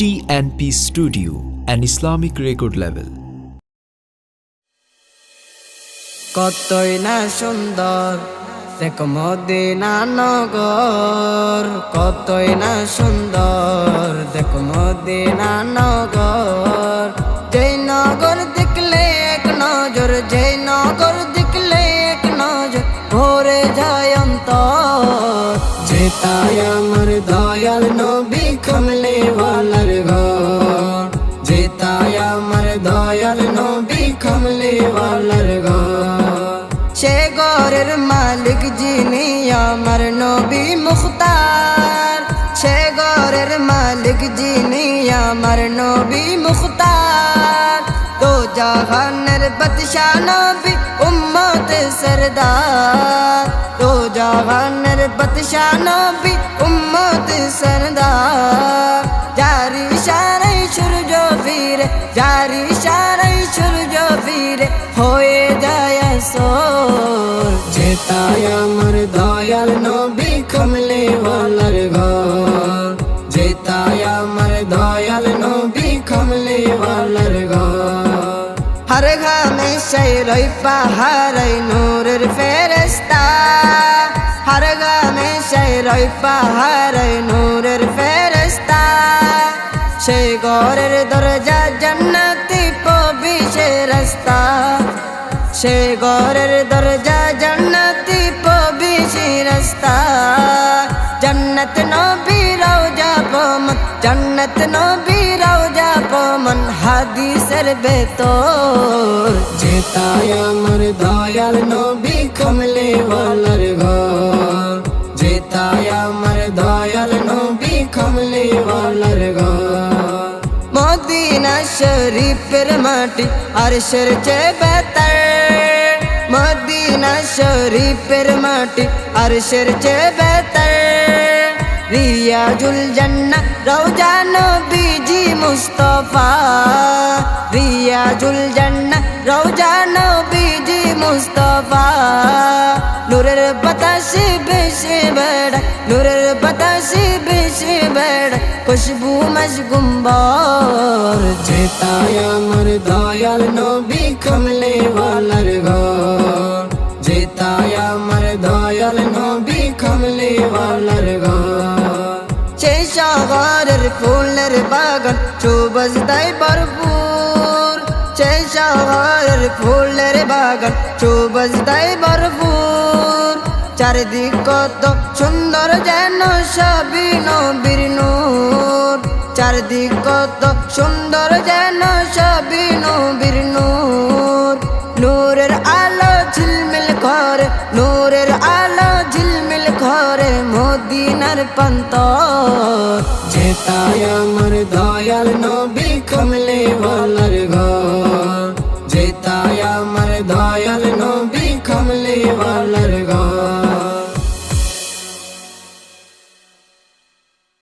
TNP Studio, an Islamic record label. কতই না সুন্দর দেখ মদিনা নগর। কতই না সুন্দর দেখ মদিনা নগর। যেই নগর দেখলে এক নজর যেই নগর দেখলে এক নজর ভরে যায় অন্তর। যেতায় আমার দয়াল নবী কমলে ওয়ালার ঘর যেতায় আমার দয়াল নবী কমলে ওয়ালার ঘর সে ঘরের মালিক যিনি আমার নবী মুখতার সে ঘরের মালিক যিনি আমার নবী মুখতার তো জাহানের বদশা নবী উম্মত সরদার তো জাহানের বদশা নবী উম্মত সরদার জারি সারাই সূর্য ফিরে জারি সারাই সূর্য ফিরে হয়ে যায় সোর যেতায় আমার দয়াল নবী কমলে ওয়ালার ঘর যেতায় আমার দয়াল নবী কমলে ওয়ালার ঘর হর ঘামে শৈরই পাহাড়ই নূরের ফেরস্তা হর ঘামে শৈরই পাহাড়ই নূরের ফেরস্তা সেই ঘরের দরজা জান্নাতি পবিশে রাস্তা। সে ঘরের দরজা জান্নাতি পবিশে রাস্তা। জন্নত নবী রওজা পমন জন্নত নবী রওজা পমন হাদিসের বেতর যেতায় আমার দয়াল নবী কমলে ওয়ালার ঘর। মদিনা শরীফের মাটি আরশের চেয়ে বেতার মদিনা শরীফের মাটি আরশের চেয়ে বেতার রিয়াজুল জান্নাহ রওজা নবীজি মুস্তাফা রিয়াজুল জান্নাহ রওজা নবীজি মুস্তাফা নূরের বাতাসে বেশি বেড়া নূরের বাতাসে বেড়া খুশবু মশগুম্বর যেতায় আমার দয়াল নবী কমলে ওয়ালার ঘর যেতায় আমার দয়াল নবী কমলে ওয়ালার ঘর সে সাগরের ফুলের বাগান চুবজ দাই ভরপুর সে সাগরের ফুলের বাগান চুবজ দাই ভরপুর চারিদিক কত সুন্দর যেন সবই নবীর নূর। চারিদিক কত সুন্দর যেন সবই নবীর নূর। নূরের আলো ঝিলমিল ঘরে নূরের আলো ঝিলমিল করে মদিনার পান্ত যেতায় আমার দয়াল নবী কমলে বলার ঘর। যেতায় আমার দয়াল নবী কমলে বলার